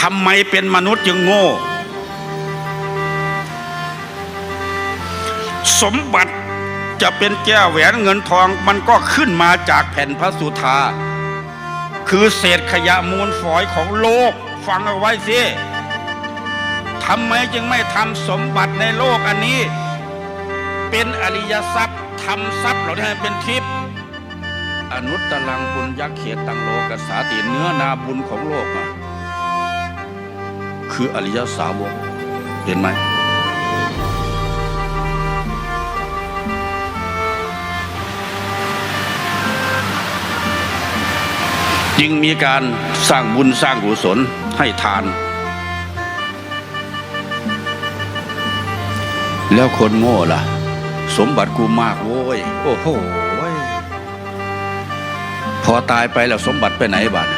ทำไมเป็นมนุษย์จึงโง่ สมบัติจะเป็นแก้วแหวนเงินทองมันก็ขึ้นมาจากแผ่นพระสุธา คือเศษขยะมูลฝอยของโลก ฟังเอาไว้สิทำไมจึงไม่ทำสมบัติในโลกอันนี้ เป็นอริยทรัพย์ทำทรัพย์เหล่านี้ให้เป็นทิพย์อนุตตรังบุญยักษ์เขตังโลกสาติเนื้อนาบุญของโลกอะ คืออริยสาวก เห็นไหม จึงมีการสร้างบุญสร้างกุศลให้ทาน แล้วคนโง่ล่ะ สมบัติกูมากโว้ย โอ้โหพอตายไปแล้วสมบัติไปไหนบ้าน